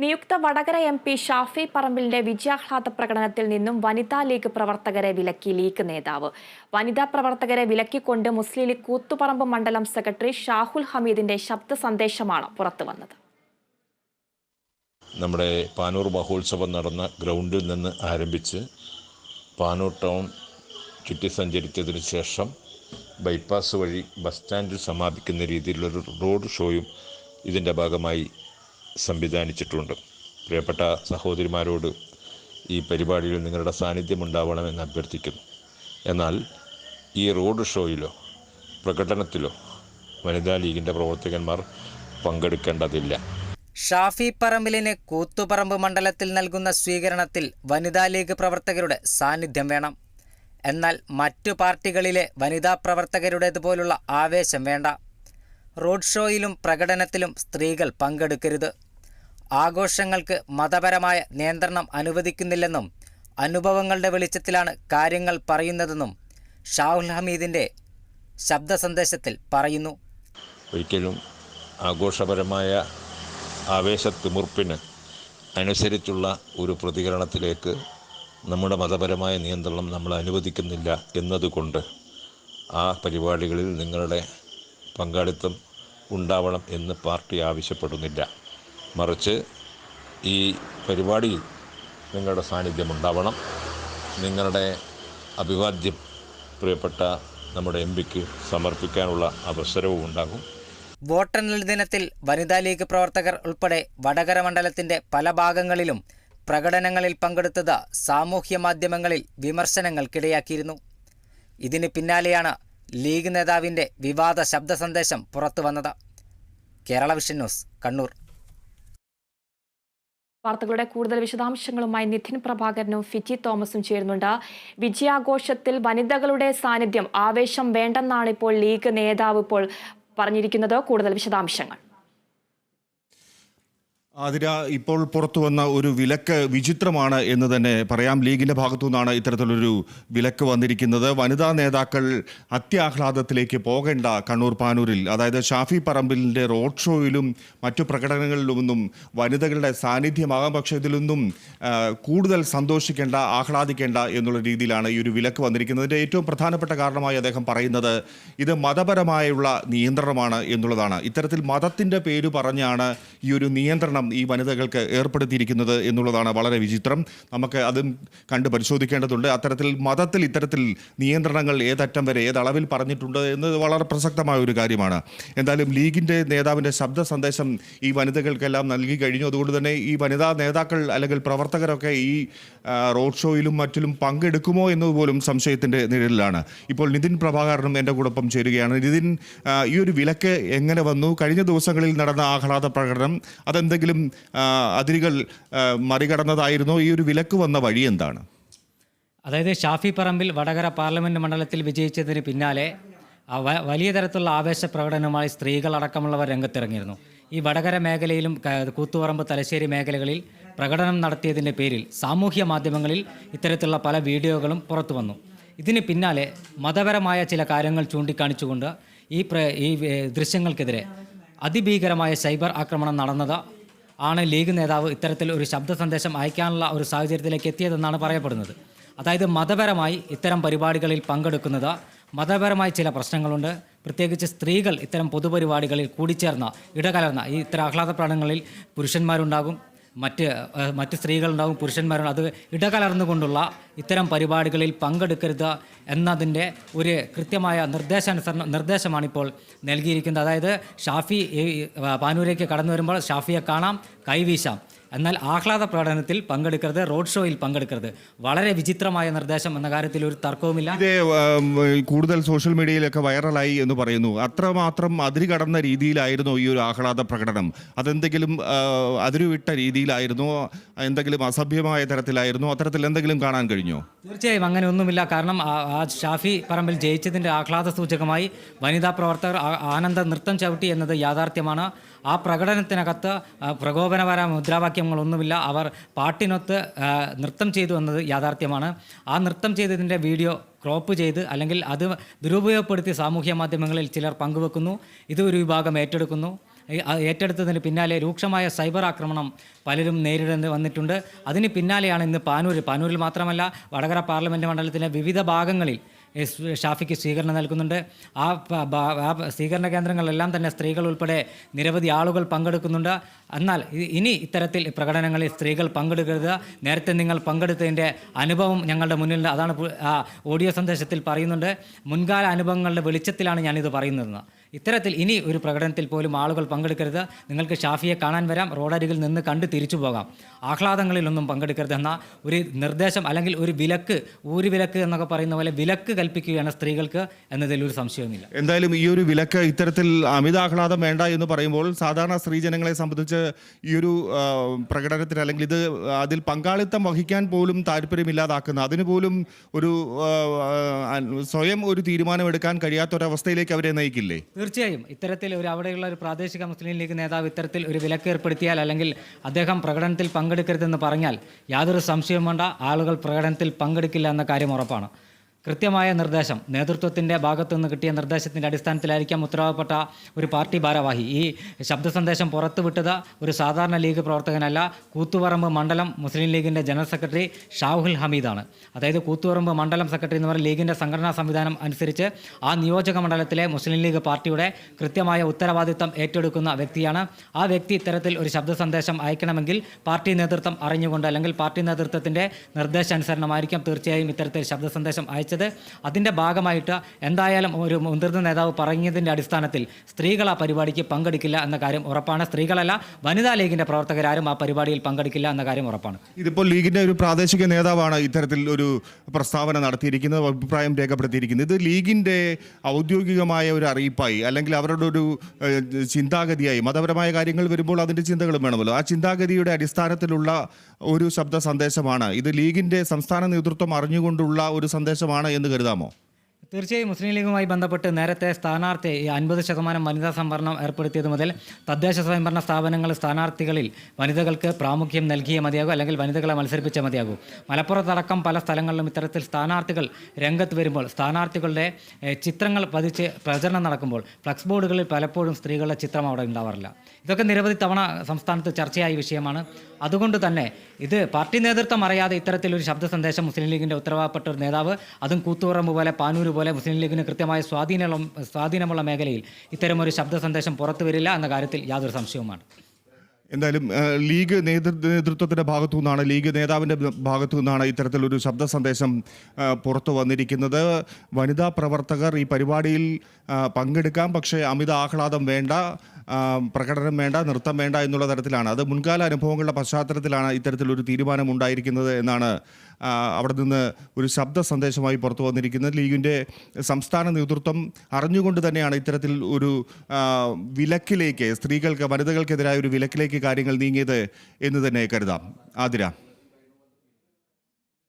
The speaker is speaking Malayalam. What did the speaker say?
നിയുക്ത വടകര എം പി ഷാഫി പറമ്പിലിന്റെ വിജയാഹ്ലാദ പ്രകടനത്തിൽ നിന്നും വനിതാ ലീഗ് പ്രവർത്തകരെ വിലക്കി ലീഗ് നേതാവ്. വനിതാ പ്രവർത്തകരെ വിലക്കിക്കൊണ്ട് മുസ്ലിം ലീഗ് കൂത്തുപറമ്പ് മണ്ഡലം സെക്രട്ടറി ഷാഹുൽ ഹമീദിന്റെ ശബ്ദ സന്ദേശമാണ് പുറത്തുവന്നത് നമ്മുടെ പാനൂർ മഹോത്സവം നടന്ന ഗ്രൗണ്ടിൽ നിന്ന് ആരംഭിച്ച് പാനൂർ ടൗൺ ചുറ്റി സഞ്ചരിച്ചതിന് ശേഷം ബൈപ്പാസ് വഴി ബസ് സ്റ്റാൻഡിൽ സമാപിക്കുന്ന രീതിയിലുള്ളൊരു റോഡ് ഷോയും ഇതിന്റെ ഭാഗമായി സംവിധാനിച്ചിട്ടുണ്ട്. പ്രിയപ്പെട്ട സഹോദരിമാരോട് ഈ പരിപാടിയിൽ നിങ്ങളുടെ സാന്നിധ്യം ഉണ്ടാവണമെന്ന് അഭ്യർത്ഥിക്കുന്നു. എന്നാൽ ഈ റോഡ് ഷോയിലോ പ്രകടനത്തിലോ വനിതാ ലീഗിന്റെ പ്രവർത്തകന്മാർ പങ്കെടുക്കേണ്ടതില്ല. ഷാഫി പറമ്പിലിന് കൂത്തുപറമ്പ് മണ്ഡലത്തിൽ നൽകുന്ന സ്വീകരണത്തിൽ വനിതാ ലീഗ് പ്രവർത്തകരുടെ സാന്നിധ്യം വേണം. എന്നാൽ മറ്റു പാർട്ടികളിലെ വനിതാ പ്രവർത്തകരുടേതുപോലുള്ള ആവേശം വേണ്ട. റോഡ് ഷോയിലും പ്രകടനത്തിലും സ്ത്രീകൾ പങ്കെടുക്കരുത്. ആഘോഷങ്ങൾക്ക് മതപരമായ നിയന്ത്രണം അനുവദിക്കുന്നില്ലെന്നും അനുഭവങ്ങളുടെ വെളിച്ചത്തിലാണ് കാര്യങ്ങൾ പറയുന്നതെന്നും ഷാഹുൽ ഹമീദിന്റെ ശബ്ദ സന്ദേശത്തിൽ പറയുന്നു. ഒരിക്കലും ആഘോഷപരമായ ആവേശത്തിമുർപ്പിന് അനുസരിച്ചുള്ള ഒരു പ്രതികരണത്തിലേക്ക് നമ്മുടെ മതപരമായ നിയന്ത്രണം നമ്മൾ അനുവദിക്കുന്നില്ല എന്നതുകൊണ്ട് ആ പരിപാടികളിൽ നിങ്ങളുടെ പങ്കാളിത്തം ഉണ്ടാവണം എന്ന് പാർട്ടി ആവശ്യപ്പെടുന്നില്ല. മറിച്ച് ഈ പരിപാടിയിൽ നിങ്ങളുടെ സാന്നിധ്യം ഉണ്ടാവണം നിങ്ങളുടെ അഭിവാദ്യം പ്രിയപ്പെട്ട നമ്മുടെ എം പിക്ക് സമർപ്പിക്കാനുള്ള അവസരവും ഉണ്ടാകും. വോട്ടെണ്ണൽ ദിനത്തിൽ വനിതാ ലീഗ് പ്രവർത്തകർ ഉൾപ്പെടെ വടകര മണ്ഡലത്തിന്റെ പല ഭാഗങ്ങളിലും പ്രകടനങ്ങളിൽ പങ്കെടുത്തത് സാമൂഹ്യ മാധ്യമങ്ങളിൽ വിമർശനങ്ങൾക്കിടയാക്കിയിരുന്നു. ഇതിന് പിന്നാലെയാണ് ലീഗ് നേതാവിന്റെ വിവാദ ശബ്ദ സന്ദേശം പുറത്തുവന്നത്. Kerala vision news Kannur. വാർത്തകളുടെ കൂടുതൽ വിശദാംശങ്ങളുമായി നിധിൻ പ്രഭാകരനും ഫിജി തോമസും ചേരുന്നുണ്ട്. വിജയാഘോഷത്തിൽ വനിതകളുടെ സാന്നിധ്യം ആവേശം വേണ്ടെന്നാണ് ഇപ്പോൾ ലീഗ് നേതാവ് ഇപ്പോൾ പറഞ്ഞിരിക്കുന്നത്. കൂടുതൽ വിശദാംശങ്ങൾ. അതിര ഇപ്പോൾ പുറത്തു വന്ന ഒരു വിലക്ക് വിചിത്രമാണ് എന്ന് തന്നെ പറയാം. ലീഗിന്റെ ഭാഗത്തു നിന്നാണ് ഇത്തരത്തിലൊരു വിലക്ക് വന്നിരിക്കുന്നത്. വനിതാ നേതാക്കൾ അത്യാഹ്ലാദത്തിലേക്ക് പോകേണ്ട കണ്ണൂർ പാനൂരിൽ അതായത് ഷാഫി പറമ്പിലിന്റെ റോഡ് ഷോയിലും മറ്റു പ്രകടനങ്ങളിലുമൊന്നും വനിതകളുടെ സാന്നിധ്യമാകാം. പക്ഷേ ഇതിലൊന്നും കൂടുതൽ സന്തോഷിക്കേണ്ട ആഹ്ലാദിക്കേണ്ട എന്നുള്ള രീതിയിലാണ് ഈ ഒരു വിലക്ക് വന്നിരിക്കുന്നത്. ഇതിന്റെ ഏറ്റവും പ്രധാനപ്പെട്ട കാരണമായി അദ്ദേഹം പറയുന്നത് ഇത് മതപരമായുള്ള നിയന്ത്രണമാണ് എന്നുള്ളതാണ്. ഇത്തരത്തിൽ മതത്തിന്റെ പേര് പറഞ്ഞാണ് ഈ ഒരു നിയന്ത്രണം ഈ വനിതകൾക്ക് ഏർപ്പെടുത്തിയിരിക്കുന്നത് എന്നുള്ളതാണ് വളരെ വിചിത്രം. നമുക്ക് അതും കണ്ട് പരിശോധിക്കേണ്ടതുണ്ട്. അത്തരത്തിൽ മതത്തിൽ ഇത്തരത്തിൽ നിയന്ത്രണങ്ങൾ ഏതറ്റം വരെ ഏതളവിൽ പറഞ്ഞിട്ടുണ്ട് എന്നത് വളരെ പ്രസക്തമായ ഒരു കാര്യമാണ്. എന്തായാലും ലീഗിന്റെ നേതാവിന്റെ ശബ്ദ സന്ദേശം ഈ വനിതകൾക്കെല്ലാം നൽകി കഴിഞ്ഞു. അതുകൊണ്ട് തന്നെ ഈ വനിതാ നേതാക്കൾ അല്ലെങ്കിൽ പ്രവർത്തകരൊക്കെ ഈ റോഡ് ഷോയിലും മറ്റിലും പങ്കെടുക്കുമോ എന്നതുപോലും സംശയത്തിന്റെ നിഴലിലാണ്. ഇപ്പോൾ നിതിൻ പ്രഭാകരനും എന്റെ കൂടൊപ്പം ചേരുകയാണ്. നിതിൻ ഈ ഒരു വിലക്ക് എങ്ങനെ വന്നു? കഴിഞ്ഞ ദിവസങ്ങളിൽ നടന്ന ആഹ്ലാദ പ്രകടനം അതെന്തെങ്കിലും ആ, അതിരുകൾ മറികടന്നതായിരുന്നു. ഈ ഒരു വിലക്ക് വന്ന വഴി എന്താണ്? അതായത് ഷാഫി പറമ്പിൽ വടകര പാർലമെന്റ് മണ്ഡലത്തിൽ വിജയിച്ചതിന് പിന്നാലെ വലിയ തരത്തിലുള്ള ആവേശ പ്രകടനവുമായി സ്ത്രീകളടക്കമുള്ളവർ രംഗത്തിറങ്ങിയിരുന്നു. ഈ വടകര മേഖലയിലും കൂത്തുപറമ്പ് തലശ്ശേരി മേഖലകളിൽ പ്രകടനം നടത്തിയതിന്റെ പേരിൽ സാമൂഹ്യ മാധ്യമങ്ങളിൽ ഇത്തരത്തിലുള്ള പല വീഡിയോകളും പുറത്തു വന്നു. ഇതിന് പിന്നാലെ മതപരമായ ചില കാര്യങ്ങൾ ചൂണ്ടിക്കാണിച്ചുകൊണ്ട് ഈ ഈ ദൃശ്യങ്ങൾക്കെതിരെ അതിഭീകരമായ സൈബർ ആക്രമണം നടന്നത് ആണ് ലീഗ് നേതാവ് ഇത്തരത്തിൽ ഒരു ശബ്ദ സന്ദേശം അയക്കാനുള്ള ഒരു സാഹചര്യത്തിലേക്ക് എത്തിയതെന്നാണ് പറയപ്പെടുന്നത്. അതായത് മതപരമായി ഇത്തരം പരിപാടികളിൽ പങ്കെടുക്കുന്നത് മതപരമായി ചില പ്രശ്നങ്ങളുണ്ട്. പ്രത്യേകിച്ച് സ്ത്രീകൾ ഇത്തരം പൊതുപരിപാടികളിൽ കൂടിച്ചേർന്ന ഇടകലർന്ന ഈ ഇത്തരം ആഹ്ലാദ പ്രകടനങ്ങളിൽ പുരുഷന്മാരുണ്ടാകും. മറ്റ് മറ്റ് സ്ത്രീകളുണ്ടാവും പുരുഷന്മാരുണ്ടാവും അത് ഇടകലർന്നുകൊണ്ടുള്ള ഇത്തരം പരിപാടികളിൽ പങ്കെടുക്കരുത് എന്നതിന്റെ ഒരു കൃത്യമായ നിർദ്ദേശാനുസരണം നിർദ്ദേശമാണിപ്പോൾ നൽകിയിരിക്കുന്നത്. അതായത് ഷാഫി പാനൂരേക്ക് കടന്നു വരുമ്പോൾ ഷാഫിയെ കാണാം കൈവീശാം എന്നാൽ ആഹ്ലാദ പ്രകടനത്തിൽ പങ്കെടുക്കരുത് റോഡ് ഷോയിൽ പങ്കെടുക്കരുത്. വളരെ വിചിത്രമായ നിർദ്ദേശം എന്ന കാര്യത്തിൽ ഒരു തർക്കവുമില്ല. ഇത് കൂടുതൽ സോഷ്യൽ മീഡിയയിലൊക്കെ വൈറലായി എന്ന് പറയുന്നു. അത്രമാത്രം അതിരി കടന്ന രീതിയിലായിരുന്നു ഈ ഒരു ആഹ്ലാദ പ്രകടനം. അതെന്തെങ്കിലും അതിരുവിട്ട രീതിയിലായിരുന്നു? എന്തെങ്കിലും അസഭ്യമായ തരത്തിലായിരുന്നു? അത്തരത്തിൽ എന്തെങ്കിലും കാണാൻ കഴിഞ്ഞോ? തീർച്ചയായും അങ്ങനെ ഒന്നുമില്ല. കാരണം ആ- ഷാഫി പറമ്പിൽ ജയിച്ചതിന്റെ ആഹ്ലാദ സൂചകമായി വനിതാ പ്രവർത്തകർ ആനന്ദ നൃത്തം ചവിട്ടി എന്നത് യാഥാർത്ഥ്യമാണ്. ആ പ്രകടനത്തിനകത്ത് പ്രകോപനപരമായ പ്രകോപനപര മുദ്രാവാക്യങ്ങളൊന്നുമില്ല അവർ പാട്ടിനൊത്ത് നൃത്തം ചെയ്തു എന്നത് യാഥാർത്ഥ്യമാണ്. ആ നൃത്തം ചെയ്തതിന്റെ വീഡിയോ ക്രോപ്പ് ചെയ്ത് അല്ലെങ്കിൽ അത് ദുരുപയോഗപ്പെടുത്തി സാമൂഹ്യ മാധ്യമങ്ങളിൽ ചിലർ പങ്കുവെക്കുന്നു. ഇത് ഒരു വിഭാഗം ഏറ്റെടുക്കുന്നു. ഏറ്റെടുത്തതിന് പിന്നാലെ രൂക്ഷമായ സൈബർ ആക്രമണം പലരും നേരിടേണ്ടി വന്നിട്ടുണ്ട്. അതിന് പിന്നാലെയാണ് ഇന്ന് പാനൂർ പാനൂരിൽ മാത്രമല്ല വടകര പാർലമെന്റ് മണ്ഡലത്തിലെ വിവിധ ഭാഗങ്ങളിൽ ഷാഫിക്ക് സ്വീകരണം നൽകുന്നുണ്ട്. ആ സ്വീകരണ കേന്ദ്രങ്ങളിലെല്ലാം തന്നെ സ്ത്രീകൾ ഉൾപ്പെടെ നിരവധി ആളുകൾ പങ്കെടുക്കുന്നുണ്ട്. എന്നാൽ ഇനി ഇത്തരത്തിൽ പ്രകടനങ്ങളിൽ സ്ത്രീകൾ പങ്കെടുക്കരുത്. നേരത്തെ നിങ്ങൾ പങ്കെടുത്തതിന്റെ അനുഭവം ഞങ്ങളുടെ മുന്നിൽ അതാണ് ഓഡിയോ സന്ദേശത്തിൽ പറയുന്നുണ്ട്. മുൻകാല അനുഭവങ്ങളുടെ വെളിച്ചത്തിലാണ് ഞാനിത് പറയുന്നതെന്ന് ഇത്തരത്തിൽ ഇനി ഒരു പ്രകടനത്തിൽ പോലും ആളുകൾ പങ്കെടുക്കരുത്. നിങ്ങൾക്ക് ഷാഫിയെ കാണാൻ വരാം. റോഡരികിൽ നിന്ന് കണ്ട് തിരിച്ചു പോകാം. ആഹ്ലാദങ്ങളിലൊന്നും പങ്കെടുക്കരുത് എന്ന ഒരു നിർദ്ദേശം അല്ലെങ്കിൽ ഒരു വിലക്ക് ഒരു വിലക്ക് എന്നൊക്കെ പറയുന്ന പോലെ വിലക്ക് കൽപ്പിക്കുകയാണ് സ്ത്രീകൾക്ക് എന്നതിൽ ഒരു സംശയവുമില്ല. എന്തായാലും ഈ ഒരു വിലക്ക് ഇത്തരത്തിൽ അമിതാഹ്ലാദം വേണ്ട എന്ന് പറയുമ്പോൾ സാധാരണ സ്ത്രീജനങ്ങളെ സംബന്ധിച്ച് ഈ ഒരു പ്രകടനത്തിന് അല്ലെങ്കിൽ ഇത് അതിൽ പങ്കാളിത്തം വഹിക്കാൻ പോലും താല്പര്യമില്ലാതാക്കുന്ന അതിന് പോലും ഒരു സ്വയം ഒരു തീരുമാനമെടുക്കാൻ കഴിയാത്തൊരവസ്ഥയിലേക്ക് അവരെ നയിക്കില്ലേ? തീർച്ചയായും ഇത്തരത്തിൽ ഒരു അവിടെയുള്ള ഒരു പ്രാദേശിക മുസ്ലിം ലീഗ് നേതാവ് ഇത്തരത്തിൽ ഒരു വിലക്ക് ഏർപ്പെടുത്തിയാൽ അല്ലെങ്കിൽ അദ്ദേഹം പ്രകടനത്തിൽ പങ്കെടുക്കരുതെന്ന് പറഞ്ഞാൽ യാതൊരു സംശയവും വേണ്ട. ആളുകൾ പ്രകടനത്തിൽ പങ്കെടുക്കില്ല എന്ന കാര്യം ഉറപ്പാണ്. കൃത്യമായ നിർദ്ദേശം. നേതൃത്വത്തിന്റെ ഭാഗത്തുനിന്ന് കിട്ടിയ നിർദ്ദേശത്തിന്റെ അടിസ്ഥാനത്തിലായിരിക്കാം ഉത്തരവാദപ്പെട്ട ഒരു പാർട്ടി ഭാരവാഹി. ഈ ശബ്ദ സന്ദേശം പുറത്തുവിട്ടത് ഒരു സാധാരണ ലീഗ് പ്രവർത്തകനല്ല കൂത്തുപറമ്പ് മണ്ഡലം മുസ്ലിം ലീഗിന്റെ ജനറൽ സെക്രട്ടറി ഷാഹുൽ ഹമീദാണ്. അതായത് കൂത്തുപറമ്പ് മണ്ഡലം സെക്രട്ടറി എന്ന് പറയുന്ന ലീഗിന്റെ സംഘടനാ സംവിധാനം അനുസരിച്ച് ആ നിയോജക മണ്ഡലത്തിലെ മുസ്ലിം ലീഗ് പാർട്ടിയുടെ കൃത്യമായ ഉത്തരവാദിത്തം ഏറ്റെടുക്കുന്ന വ്യക്തിയാണ്. ആ വ്യക്തി ഇത്തരത്തിൽ ഒരു ശബ്ദ സന്ദേശം അയക്കണമെങ്കിൽ പാർട്ടി നേതൃത്വം അറിഞ്ഞുകൊണ്ട് അല്ലെങ്കിൽ പാർട്ടി നേതൃത്വത്തിന്റെ നിർദ്ദേശാനുസരണമായിരിക്കും തീർച്ചയായും ഇത്തരത്തിൽ ശബ്ദ സന്ദേശം അയച്ചത് അതിന്റെ ഭാഗമായിട്ട് എന്തായാലും ഒരു മുതിർന്ന നേതാവ് പറഞ്ഞതിന്റെ അടിസ്ഥാനത്തിൽ സ്ത്രീകൾ ആ പരിപാടിക്ക് പങ്കെടുക്കില്ല എന്ന കാര്യം ഉറപ്പാണ്. സ്ത്രീകളല്ല വനിതാ ലീഗിന്റെ പ്രവർത്തകരാരും ആ പരിപാടിയിൽ പങ്കെടുക്കില്ല എന്ന കാര്യം ഉറപ്പാണ്. ഇതിപ്പോൾ ലീഗിന്റെ ഒരു പ്രാദേശിക നേതാവാണ് ഇത്തരത്തിൽ ഒരു പ്രസ്താവന നടത്തിയിരിക്കുന്നത് അഭിപ്രായം രേഖപ്പെടുത്തിയിരിക്കുന്നത്. ഇത് ലീഗിന്റെ ഔദ്യോഗികമായ ഒരു അറിയിപ്പായി അല്ലെങ്കിൽ അവരുടെ ഒരു ചിന്താഗതിയായി മതപരമായ കാര്യങ്ങൾ വരുമ്പോൾ അതിന്റെ ചിന്തകളും വേണമല്ലോ. ആ ചിന്താഗതിയുടെ അടിസ്ഥാനത്തിലുള്ള ഒരു ശബ്ദ സന്ദേശമാണ്. ഇത് ലീഗിന്റെ സംസ്ഥാന നേതൃത്വം അറിഞ്ഞുകൊണ്ടുള്ള ഒരു സന്ദേശമാണ്. എന്ന് കരുതാമോ? തീർച്ചയായും മുസ്ലിം ലീഗുമായി ബന്ധപ്പെട്ട് നേരത്തെ സ്ഥാനാർത്ഥി അൻപത് ശതമാനം വനിതാ സംവരണം ഏർപ്പെടുത്തിയത് മുതൽ തദ്ദേശ സ്വയംഭരണ സ്ഥാപനങ്ങൾ സ്ഥാനാർത്ഥികളിൽ വനിതകൾക്ക് പ്രാമുഖ്യം നൽകിയേ മതിയാകൂ അല്ലെങ്കിൽ വനിതകളെ മത്സരിപ്പിച്ചേ മതിയാകൂ. മലപ്പുറത്തടക്കം പല സ്ഥലങ്ങളിലും ഇത്തരത്തിൽ സ്ഥാനാർത്ഥികൾ രംഗത്ത് വരുമ്പോൾ സ്ഥാനാർത്ഥികളുടെ ചിത്രങ്ങൾ പതിച്ച് പ്രചരണം നടക്കുമ്പോൾ ഫ്ലക്സ് ബോർഡുകളിൽ പലപ്പോഴും സ്ത്രീകളുടെ ചിത്രം അവിടെ ഉണ്ടാവാറില്ല. ഇതൊക്കെ നിരവധി തവണ സംസ്ഥാനത്ത് ചർച്ചയായ വിഷയമാണ്. അതുകൊണ്ട് തന്നെ ഇത് പാർട്ടി നേതൃത്വം അറിയാതെ ഇത്തരത്തിലൊരു ശബ്ദ സന്ദേശം മുസ്ലിം ലീഗിന്റെ ഉത്തരവാദപ്പെട്ട ഒരു നേതാവ് അതും കൂത്തുപറമ്പ് പോലെ പാനൂര് പോലെ മുസ്ലിം ലീഗിന് കൃത്യമായ സ്വാധീനമുള്ള സ്വാധീനമുള്ള മേഖലയിൽ ഇത്തരമൊരു ശബ്ദ സന്ദേശം പുറത്തു വരില്ല എന്ന കാര്യത്തിൽ യാതൊരു സംശയവുമാണ്. എന്തായാലും ലീഗ് നേതൃ നേതൃത്വത്തിന്റെ ഭാഗത്തു നിന്നാണ് ലീഗ് നേതാവിന്റെ ഭാഗത്തു നിന്നാണ് ഇത്തരത്തിലൊരു ശബ്ദ സന്ദേശം പുറത്തു വന്നിരിക്കുന്നത്. വനിതാ പ്രവർത്തകർ ഈ പരിപാടിയിൽ പങ്കെടുക്കാം. പക്ഷേ അമിത ആഹ്ലാദം വേണ്ട പ്രകടനം വേണ്ട നൃത്തം വേണ്ട എന്നുള്ള തരത്തിലാണ്. അത് മുൻകാല അനുഭവങ്ങളുടെ പശ്ചാത്തലത്തിലാണ് ഇത്തരത്തിലൊരു തീരുമാനം ഉണ്ടായിരിക്കുന്നത് എന്നാണ് അവിടെ നിന്ന് ഒരു ശബ്ദ സന്ദേശമായി പുറത്തു വന്നിരിക്കുന്നത്. ലീഗിന്റെ സംസ്ഥാന നേതൃത്വം അറിഞ്ഞുകൊണ്ട് തന്നെയാണ് ഇത്തരത്തിൽ ഒരു വിലക്കിലേക്ക് സ്ത്രീകൾക്ക് വനിതകൾക്കെതിരായ ഒരു വിലക്കിലേക്ക് കാര്യങ്ങൾ നീങ്ങിയത് എന്ന് തന്നെ കരുതാം. ആതിര.